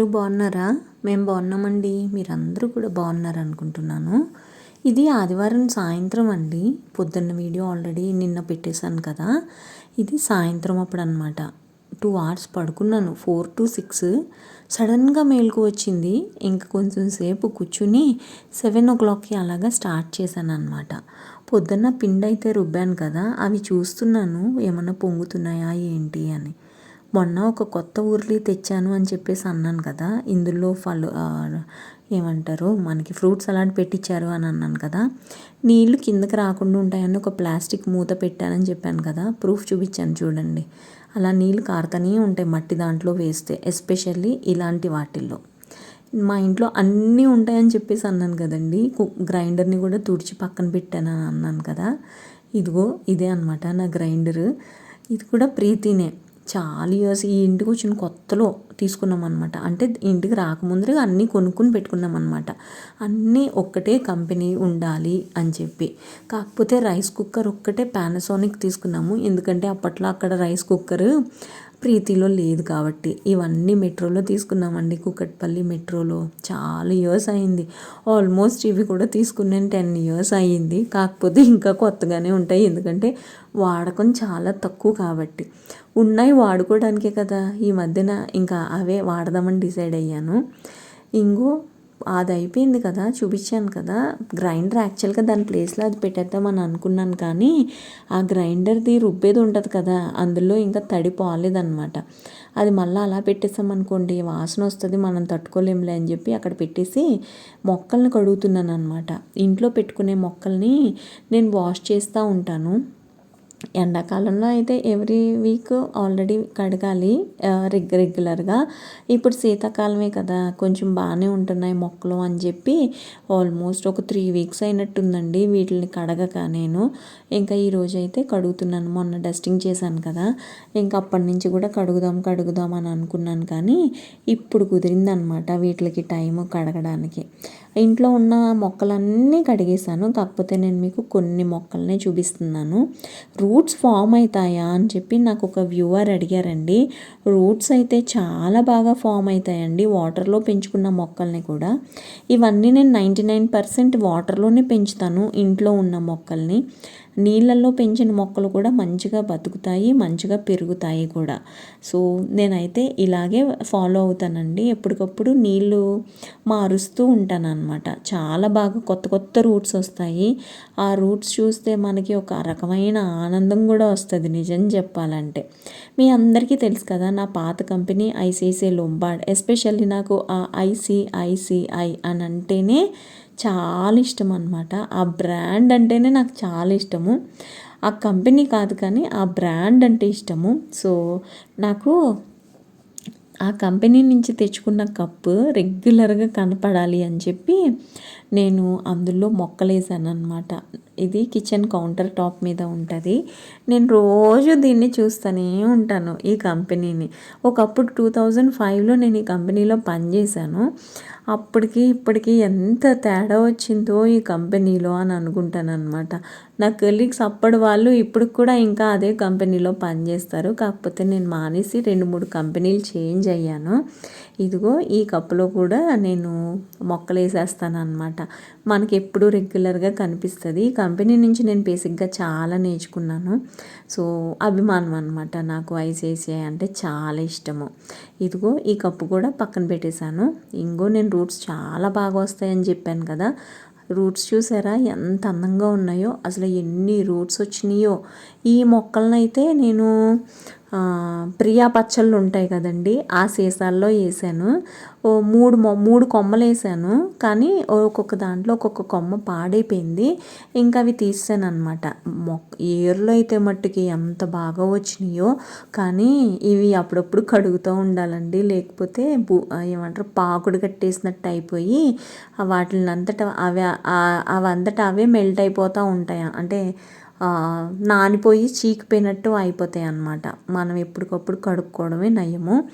అందరూ బాగున్నారా? మేము బాగున్నామండి. మీరందరూ కూడా బాగున్నారు అనుకుంటున్నాను ఇది ఆదివారం సాయంత్రం అండి. పొద్దున్న వీడియో ఆల్రెడీ నిన్న పెట్టేశాను కదా. ఇది సాయంత్రం అప్పుడు అనమాట టూ అవర్స్ పడుకున్నాను. Four to six. సడన్గా మేలుకు వచ్చింది. ఇంకా కొంచెం సేపు కూర్చుని సెవెన్ ఓ క్లాక్కి అలాగా స్టార్ట్ చేశాను అనమాట పొద్దున్న పిండి అయితే రుబ్బాను కదా. అవి చూస్తున్నాను. ఏమన్నా పొంగుతున్నాయా ఏంటి అని. మొన్న ఒక కొత్త ఊర్లి తెచ్చాను అని చెప్పేసి అన్నాను కదా. ఇందులో ఫల్ ఏమంటారు? మనకి ఫ్రూట్ సలాడ్ పెట్టించారు అని అన్నాను కదా. నీళ్ళు కిందకి రాకుండా ఉంటాయని ఒక ప్లాస్టిక్ మూత పెట్టానని చెప్పాను కదా. ప్రూఫ్ చూపించాను చూడండి. అలా నీళ్ళు కారుతూనే ఉంటాయి మట్టి దాంట్లో వేస్తే ఎస్పెషల్లీ ఇలాంటి వాటిల్లో. మా ఇంట్లో అన్నీ ఉంటాయని చెప్పేసి అన్నాను కదండి. గ్రైండర్ని కూడా తుడిచి పక్కన పెట్టాను అని అన్నాను కదా. ఇదిగో ఇదే అనమాట నా గ్రైండర్. ఇది కూడా ప్రీతినే. చాలా ఇయర్స్ ఈ ఇంటికి వచ్చిన కొత్తలో తీసుకున్నాం అనమాట అంటే ఇంటికి రాకముందరే అన్నీ కొనుక్కుని పెట్టుకున్నాం అనమాట అన్నీ ఒక్కటే కంపెనీ ఉండాలి అని చెప్పి. కాకపోతే రైస్ కుక్కర్ ఒక్కటే పానాసోనిక్ తీసుకున్నాము. ఎందుకంటే అప్పట్లో అక్కడ రైస్ కుక్కర్ ప్రీతిలో లేదు కాబట్టి ఇవన్నీ మెట్రోలో తీసుకున్నామండి. కుకట్పల్లి మెట్రోలో చాలా ఇయర్స్ అయింది. ఆల్మోస్ట్ ఇవి కూడా తీసుకున్నాను టెన్ ఇయర్స్ అయ్యింది. కాకపోతే ఇంకా కొత్తగానే ఉంటాయి. ఎందుకంటే వాడకం చాలా తక్కువ కాబట్టి. ఉన్నాయి వాడుకోవడానికే కదా. ఈ మధ్యన ఇంకా అవే వాడదామని డిసైడ్ అయ్యాను. ఇంకో అది అయిపోయింది కదా చూపించాను కదా. గ్రైండర్ యాక్చువల్గా దాని ప్లేస్లో అది పెట్టేద్దామని అనుకున్నాను కానీ ఆ గ్రైండర్ది రుబ్బేది ఉంటుంది కదా అందులో ఇంకా తడి పోలేదన్నమాట. అది మళ్ళీ అలా పెట్టేసామనుకోండి వాసన వస్తుంది మనం తట్టుకోలేంలే అని చెప్పి అక్కడ పెట్టేసి మొక్కల్ని కడుగుతున్నాను అనమాట ఇంట్లో పెట్టుకునే మొక్కల్ని నేను వాష్ చేస్తూ ఉంటాను. ఎండాకాలంలో అయితే ఎవ్రీ వీక్ ఆల్రెడీ కడగాలి రెగ్ రెగ్యులర్గా. ఇప్పుడు శీతాకాలమే కదా కొంచెం బాగానే ఉంటున్నాయి మొక్కలు అని చెప్పి ఆల్మోస్ట్ ఒక త్రీ వీక్స్ అయినట్టుందండి వీటిని కడగక నేను. ఇంకా ఈరోజు అయితే కడుగుతున్నాను మొన్న డస్టింగ్ చేశాను కదా. ఇంకా అప్పటి నుంచి కూడా కడుగుదాం కడుగుదాం అని అనుకున్నాను కానీ ఇప్పుడు కుదిరిందనమాట వీటికి టైము కడగడానికి. ఇంట్లో ఉన్న మొక్కలన్నీ కడిగేశాను. కాకపోతే నేను మీకు కొన్ని మొక్కల్ని చూపిస్తున్నాను. రూట్స్ ఫామ్ అవుతాయా అని చెప్పి నాకు ఒక వ్యూవర్ అడిగారండి. రూట్స్ అయితే చాలా బాగా ఫామ్ అవుతాయండి వాటర్లో పెంచుకున్న మొక్కల్ని కూడా. ఇవన్నీ నేను నైంటీ నైన్ పర్సెంట్ వాటర్లోనే పెంచుతాను ఇంట్లో ఉన్న మొక్కల్ని. నీళ్ళల్లో పెంచిన మొక్కలు కూడా మంచిగా బతుకుతాయి మంచిగా పెరుగుతాయి కూడా. సో నేనైతే ఇలాగే ఫాలో అవుతానండి. ఎప్పటికప్పుడు నీళ్ళు మారుస్తూ ఉంటాను అనమాట చాలా బాగా కొత్త కొత్త రూట్స్ వస్తాయి. ఆ రూట్స్ చూస్తే మనకి ఒక రకమైన ఆనందం కూడా వస్తుంది నిజం చెప్పాలంటే. మీ అందరికీ తెలుసు కదా నా పాత కంపెనీ ఐసిఐసిఐ లొంబాడ్ ఎస్పెషల్లీ నాకు ఆ ఐసిఐసిఐ అని అంటేనే చాలా ఇష్టం అనమాట ఆ బ్రాండ్ అంటేనే నాకు చాలా ఇష్టము. ఆ కంపెనీ కాదు కానీ ఆ బ్రాండ్ అంటే ఇష్టము. సో నాకు ఆ కంపెనీ నుంచి తెచ్చుకున్న కప్పు రెగ్యులర్గా కనపడాలి అని చెప్పి నేను అందులో మొక్కలేసాను అనమాట ఇది కిచెన్ కౌంటర్ టాప్ మీద ఉంటుంది. నేను రోజు దీన్ని చూస్తూనే ఉంటాను ఈ కంపెనీని. ఒకప్పుడు టూ థౌజండ్ ఫైవ్లో నేను ఈ కంపెనీలో పనిచేశాను. అప్పటికి ఇప్పటికి ఎంత తేడా వచ్చిందో ఈ కంపెనీలో అని అనుకుంటాను అనమాట నా కొలీగ్స్ అప్పటి వాళ్ళు ఇప్పుడు కూడా ఇంకా అదే కంపెనీలో పనిచేస్తారు. కాకపోతే నేను మానేసి రెండు మూడు కంపెనీలు చేంజ్ అయ్యాను. ఇదిగో ఈ కప్పులో కూడా నేను మొక్కలు వేసేస్తాను అనమాట మనకి ఎప్పుడు రెగ్యులర్గా కనిపిస్తుంది. ఈ కంపెనీ నుంచి నేను బేసిక్గా చాలా నేర్చుకున్నాను. సో అభిమానం అనమాట నాకు ఐసిఐసిఐ అంటే చాలా ఇష్టము. ఇదిగో ఈ కప్పు కూడా పక్కన పెట్టేశాను. ఇంకో నేను రూట్స్ చాలా బాగా వస్తాయని చెప్పాను కదా. రూట్స్ చూసారా ఎంత అందంగా ఉన్నాయో అసలు ఎన్ని రూట్స్ వచ్చినాయో. ఈ మొక్కలనైతే నేను ప్రియా పచ్చళ్ళు ఉంటాయి కదండి ఆ సీసాల్లో వేసాను. ఓ మూడు మూడు కొమ్మలు వేసాను. కానీ ఒక్కొక్క దాంట్లో ఒక్కొక్క కొమ్మ పాడైపోయింది. ఇంకా అవి తీసాను అనమాట మొక్క ఏర్లో అయితే మట్టుకి ఎంత బాగా వచ్చినాయో కానీ ఇవి అప్పుడప్పుడు కడుగుతూ ఉండాలండి. లేకపోతే ఏమంటారు పాకుడు కట్టేసినట్టు అయిపోయి వాటిని అంతటా అవి అవంతటా అవే మెల్ట్ అయిపోతూ ఉంటాయి? అంటే నానిపోయి చీకిపోయినట్టు అయిపోతాయి అన్నమాట. మనం ఎప్పటికప్పుడు కడుక్కోవడమే నయము.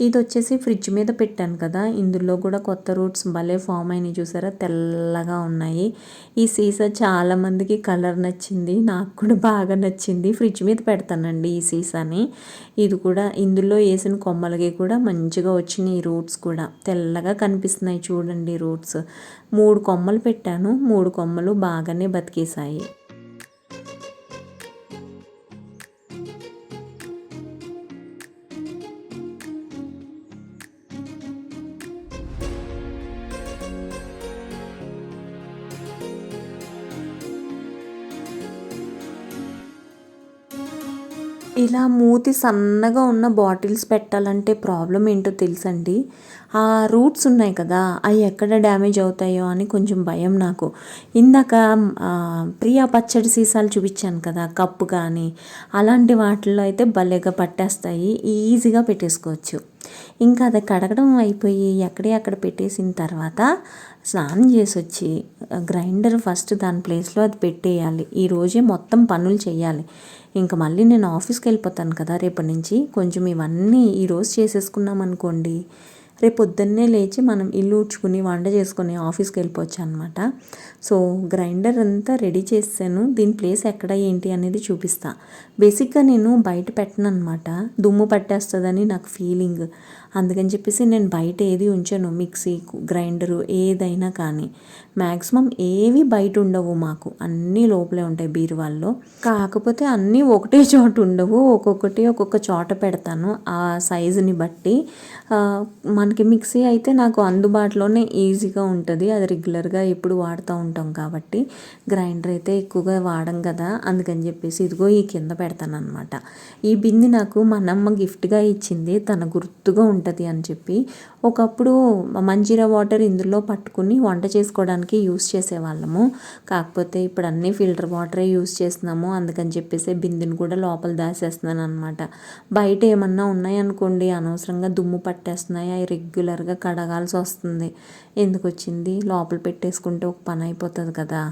ఇది వచ్చేసి ఫ్రిడ్జ్ మీద పెట్టాను కదా. ఇందులో కూడా కొత్త రూట్స్ భలే ఫామ్ అయినాయి చూసారా? తెల్లగా ఉన్నాయి. ఈ సీసా చాలామందికి కలర్ నచ్చింది. నాకు కూడా బాగా నచ్చింది. ఫ్రిడ్జ్ మీద పెడతానండి ఈ సీసాని. ఇది కూడా ఇందులో వేసిన కొమ్మలకి కూడా మంచిగా వచ్చినాయి రూట్స్ కూడా. తెల్లగా కనిపిస్తున్నాయి చూడండి రూట్స్. మూడు కొమ్మలు పెట్టాను. మూడు కొమ్మలు బాగానే బతికేసాయి ఇలా మూతి సన్నగా ఉన్న బాటిల్స్ పెట్టాలంటే ప్రాబ్లం ఏంటో తెలుసండి? ఆ రూట్స్ ఉన్నాయి కదా అవి ఎక్కడ డ్యామేజ్ అవుతాయో అని కొంచెం భయం నాకు. ఇందాక ప్రియా పచ్చడి సీసాలు చూపించాను కదా కప్పు కానీ అలాంటి వాటిల్లో అయితే భలేగా పట్టేస్తాయి ఈజీగా పెట్టేసుకోవచ్చు. ఇంకా అది కడగడం అయిపోయి ఎక్కడే అక్కడ పెట్టేసిన తర్వాత స్నానం చేసి వచ్చి గ్రైండర్ ఫస్ట్ దాని ప్లేస్లో అది పెట్టేయాలి. ఈ రోజే మొత్తం పనులు చేయాలి. ఇంకా మళ్ళీ నేను ఆఫీస్కి వెళ్ళిపోతాను కదా రేపటి నుంచి. కొంచెం ఇవన్నీ ఈరోజు చేసేసుకున్నాం అనుకోండి రేపు పొద్దున్నే లేచి మనం ఇల్లు ఊడ్చుకుని వంట చేసుకుని ఆఫీస్కి వెళ్ళిపోవచ్చు అనమాట సో గ్రైండర్ అంతా రెడీ చేసాను దీని ప్లేస్ ఎక్కడ ఏంటి అనేది చూపిస్తా. బేసిక్గా నేను బయట పెట్టను అనమాట దుమ్ము పట్టేస్తుందని నాకు ఫీలింగ్. అందుకని చెప్పేసి నేను బయట ఏది ఉంచాను. మిక్సీ గ్రైండరు ఏదైనా కానీ. మ్యాక్సిమం ఏవి బయట ఉండవు మాకు. అన్నీ లోపలే ఉంటాయి బీరువాల్లో. కాకపోతే అన్నీ ఒకటే చోట ఉండవు. ఒక్కొక్కటి ఒక్కొక్క చోట పెడతాను. ఆ సైజుని బట్టి. మనకి మిక్సీ అయితే నాకు అందుబాటులోనే ఈజీగా ఉంటుంది. అది రెగ్యులర్గా ఎప్పుడు వాడుతూ ఉంటాం కాబట్టి. గ్రైండర్ అయితే ఎక్కువగా వాడం కదా. అందుకని చెప్పేసి ఇదిగో ఈ కింద పెడతాను అనమాట ఈ బింది నాకు మా అమ్మ గిఫ్ట్గా ఇచ్చింది. తన గుర్తుగా ఉంటుంది. ఉంటుంది అని చెప్పి ఒకప్పుడు మంజీరా వాటర్ ఇందులో పట్టుకుని వంట చేసుకోవడానికి యూస్ చేసేవాళ్ళము. కాకపోతే ఇప్పుడు అన్నీ ఫిల్టర్ వాటరే యూస్ చేస్తున్నాము. అందుకని చెప్పేసి బిందెని కూడా లోపల దాసేస్తున్నాను అనమాట బయట ఏమన్నా ఉన్నాయనుకోండి అనవసరంగా దుమ్ము పట్టేస్తున్నాయి. అవి రెగ్యులర్గా కడగాల్సి వస్తుంది. ఎందుకు వచ్చింది? లోపల పెట్టేసుకుంటే ఒక పని అయిపోతుంది కదా.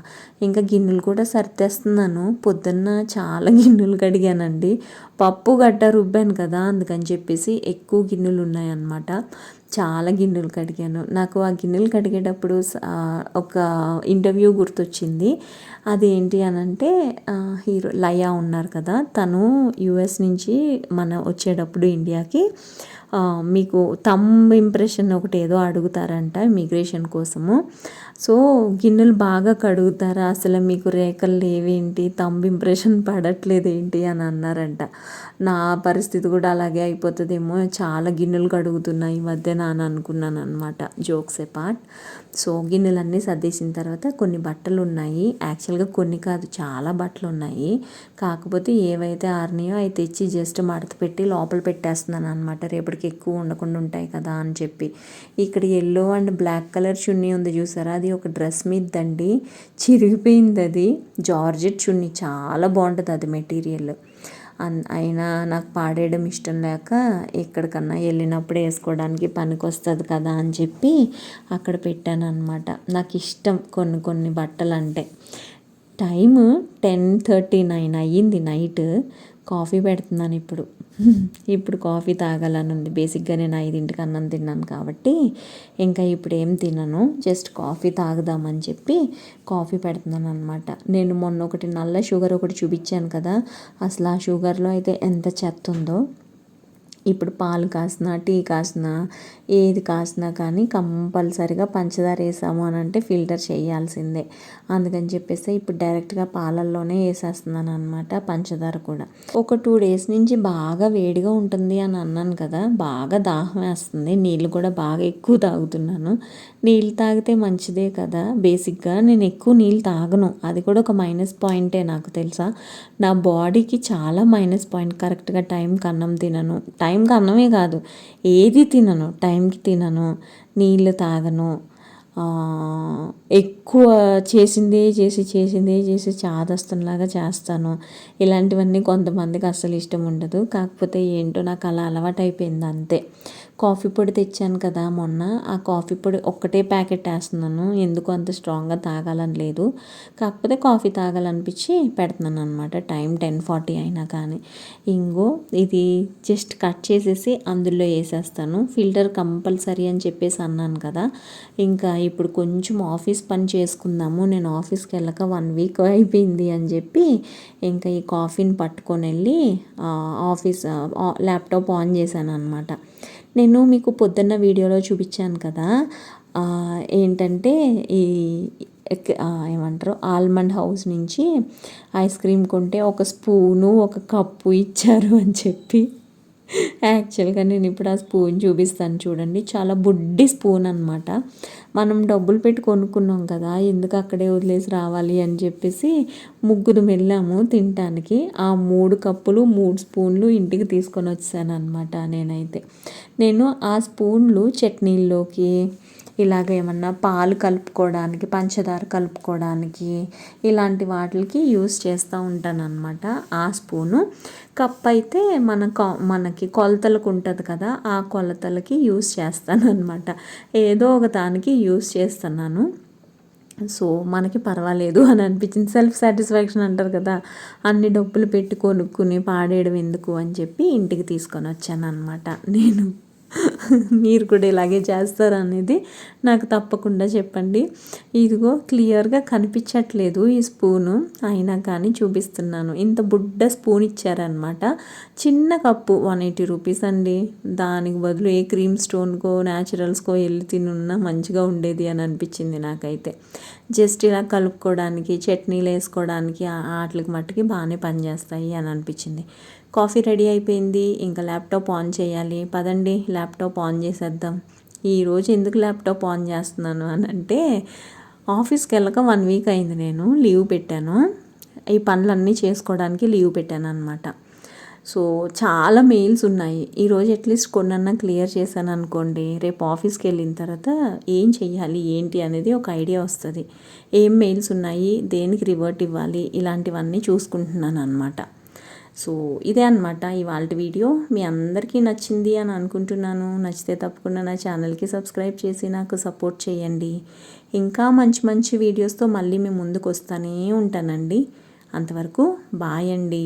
ఇంకా గిన్నెలు కూడా సర్దేస్తున్నాను. పొద్దున్న చాలా గిన్నెలు కడిగానండి. పప్పు గట్ట రుబ్బాను కదా. అందుకని చెప్పేసి ఎక్కువ గిన్నెలు ఉన్నాయన్నమాట. చాలా గిన్నెలు కడిగాను. నాకు ఆ గిన్నెలు కడిగేటప్పుడు ఒక ఇంటర్వ్యూ గుర్తొచ్చింది. అదేంటి అని అంటే హీరో లయా ఉన్నారు కదా తను యుఎస్ నుంచి మన వచ్చేటప్పుడు ఇండియాకి మీకు తమ్ ఇంప్రెషన్ ఒకటి ఏదో అడుగుతారంట ఇమిగ్రేషన్ కోసము. సో గిన్నెలు బాగా కడుగుతారా? అసలు మీకు రేఖలు లేవేంటి? తంబు ఇంప్రెషన్ పడట్లేదు ఏంటి అని అన్నారంట. నా పరిస్థితి కూడా అలాగే అయిపోతుందేమో. చాలా గిన్నెలు కడుగుతున్నాయి ఈ మధ్య అని అనుకున్నాను అనమాట జోక్స్ ఏ పార్ట్ సో గిన్నెలన్నీ సర్దేసిన తర్వాత కొన్ని బట్టలు ఉన్నాయి. యాక్చువల్గా కొన్ని కాదు చాలా బట్టలు ఉన్నాయి. కాకపోతే ఏవైతే ఆరినాయో అవి తెచ్చి జస్ట్ మడత పెట్టి లోపల పెట్టేస్తున్నాను అనమాట రేపటికి ఎక్కువ ఉండకుండా ఉంటాయి కదా అని చెప్పి. ఇక్కడ ఎల్లో అండ్ బ్లాక్ కలర్ చున్నీ ఉంది చూసారా? అది ఒక డ్రెస్ మీదండి. చిరిగిపోయింది అది జార్జెట్ చున్నీ చాలా బాగుంటుంది అది మెటీరియల్. అయినా నాకు పాడేయడం ఇష్టం లేక ఎక్కడికన్నా వెళ్ళినప్పుడు వేసుకోవడానికి పనికి వస్తుంది కదా అని చెప్పి అక్కడ పెట్టాను అనమాట నాకు ఇష్టం కొన్ని కొన్ని బట్టలు అంటే టైమ్ టెన్ థర్టీ నైన్ అయ్యింది నైట్. కాఫీ పెడుతున్నాను ఇప్పుడు. ఇప్పుడు కాఫీ తాగాలని ఉంది. బేసిక్గా నేను ఐదింటికి అన్నం తిన్నాను కాబట్టి ఇంకా ఇప్పుడు ఏం తినను. జస్ట్ కాఫీ తాగుదామని చెప్పి కాఫీ పెడుతున్నాను అనమాట నేను మొన్న ఒకటి నల్ల షుగర్ ఒకటి చూపించాను కదా. అసలు ఆ షుగర్లో అయితే ఎంత చెత్త ఉందో ఇప్పుడు పాలు కాసినా టీ కాసినా ఏది కాసినా కానీ కంపల్సరిగా పంచదార వేసాము అని అంటే ఫిల్టర్ చేయాల్సిందే. అందుకని చెప్పేసి ఇప్పుడు డైరెక్ట్గా పాలల్లోనే వేసేస్తున్నాను అనమాట పంచదార కూడా. ఒక టూ డేస్ నుంచి బాగా వేడిగా ఉంటుంది అని అన్నాను కదా బాగా దాహం వేస్తుంది నీళ్ళు కూడా బాగా ఎక్కువ తాగుతున్నాను. నీళ్ళు తాగితే మంచిదే కదా బేసిక్గా నేను ఎక్కువ నీళ్ళు తాగను. అది కూడా ఒక మైనస్ పాయింటే నాకు తెలుసా. నా బాడీకి చాలా మైనస్ పాయింట్ కరెక్ట్గా టైంకి అన్నం తినను టైం టైంకి అన్నమే కాదు. ఏది తినను టైంకి తినను నీళ్ళు తాగను. ఎక్కువ చేసిందే చేసి చేసిందే చేసి చాదస్తులాగా చేస్తాను. ఇలాంటివన్నీ కొంతమందికి అస్సలు ఇష్టం ఉండదు. కాకపోతే ఏంటో నాకు అలా అలవాటు అయిపోయింది అంతే. కాఫీ పొడి తెచ్చాను కదా మొన్న. ఆ కాఫీ పొడి ఒక్కటే ప్యాకెట్ వేస్తున్నాను. ఎందుకు అంత స్ట్రాంగ్గా తాగాలని లేదు. కాకపోతే కాఫీ తాగాలనిపించి పెడుతున్నాను అనమాట టైం టెన్ ఫార్టీ అయినా కానీ. ఇంగో ఇది జస్ట్ కట్ చేసేసి అందులో వేసేస్తాను. ఫిల్టర్ కంపల్సరీ అని చెప్పేసి అన్నాను కదా. ఇంకా ఇప్పుడు కొంచెం ఆఫీస్ పని చేసుకుందాము. నేను ఆఫీస్కి వెళ్ళక వన్ వీక్ అయిపోయింది అని చెప్పి ఇంకా ఈ కాఫీని పట్టుకొని వెళ్ళి ఆఫీస్ ల్యాప్టాప్ ఆన్ చేశాను అనమాట నేను మీకు పొద్దున్న వీడియోలో చూపించాను కదా ఏంటంటే ఈ ఏమంటారు ఆల్మండ్ హౌస్ నుంచి ఐస్ క్రీమ్ కొంటే ఒక స్పూను ఒక కప్పు ఇచ్చారు అని చెప్పి. యాక్చువల్గా నేను ఇప్పుడు ఆ స్పూన్ చూపిస్తాను చూడండి. చాలా బుడ్డి స్పూన్ అనమాట మనం డబ్బులు పెట్టి కొనుక్కున్నాం కదా ఎందుకు అక్కడే వదిలేసి రావాలి అని చెప్పేసి ముగ్గురు వెళ్ళాము తినటానికి. ఆ మూడు కప్పులు మూడు స్పూన్లు ఇంటికి తీసుకొని వచ్చాను అనమాట నేనైతే. నేను ఆ స్పూన్లు చట్నీల్లోకి ఇలాగ ఏమన్నా పాలు కలుపుకోవడానికి పంచదార కలుపుకోవడానికి ఇలాంటి వాటికి యూస్ చేస్తూ ఉంటాను అనమాట ఆ స్పూను. కప్ అయితే మన మనకి కొలతలకు ఉంటుంది కదా ఆ కొలతలకి యూస్ చేస్తాను అనమాట ఏదో ఒక దానికి యూస్ చేస్తున్నాను. సో మనకి పర్వాలేదు అని అనిపించింది. సెల్ఫ్ సాటిస్ఫాక్షన్ అంటారు కదా అన్ని డబ్బులు పెట్టి కొనుక్కుని పాడేయడం ఎందుకు అని చెప్పి ఇంటికి తీసుకొని వచ్చాను అనమాట నేను మీరు కూడా ఇలాగే చేస్తారు అనేది నాకు తప్పకుండా చెప్పండి. ఇదిగో క్లియర్గా కనిపించట్లేదు ఈ స్పూను. అయినా కానీ చూపిస్తున్నాను. ఇంత బుడ్డ స్పూన్ ఇచ్చారనమాట చిన్న కప్పు వన్ ఎయిటీ రూపీస్ అండి. దానికి బదులు ఏ క్రీమ్ స్టోన్కో న్యాచురల్స్కో వెళ్ళి తినున్నా మంచిగా ఉండేది అని అనిపించింది నాకైతే. జస్ట్ ఇలా కలుపుకోవడానికి చట్నీలు వేసుకోవడానికి ఆటలకి మట్టుకి బాగానే పనిచేస్తాయి అని అనిపించింది. కాఫీ రెడీ అయిపోయింది. ఇంకా ల్యాప్టాప్ ఆన్ చేయాలి. పదండి ల్యాప్టాప్ ఆన్ చేసేద్దాం. ఈరోజు ఎందుకు ల్యాప్టాప్ ఆన్ చేస్తున్నాను అని అంటే ఆఫీస్కి వెళ్ళక వన్ వీక్ అయింది నేను లీవ్ పెట్టాను. ఈ పనులన్నీ చేసుకోవడానికి లీవ్ పెట్టాను అనమాట సో చాలా మెయిల్స్ ఉన్నాయి. ఈరోజు అట్లీస్ట్ కొన్నన్నా క్లియర్ చేశాను అనుకోండి. రేపు ఆఫీస్కి వెళ్ళిన తర్వాత ఏం చెయ్యాలి ఏంటి అనేది ఒక ఐడియా వస్తుంది. ఏం మెయిల్స్ ఉన్నాయి దేనికి రివర్ట్ ఇవ్వాలి ఇలాంటివన్నీ చూసుకుంటున్నాను అనమాట సో ఇదే అనమాట ఇవాళ వీడియో. మీ అందరికీ నచ్చింది అని అనుకుంటున్నాను. నచ్చితే తప్పకుండా నా ఛానల్కి సబ్స్క్రైబ్ చేసి నాకు సపోర్ట్ చేయండి. ఇంకా మంచి మంచి వీడియోస్తో మళ్ళీ మేము ముందుకు వస్తూనే ఉంటానండి. అంతవరకు బాయ్ అండి.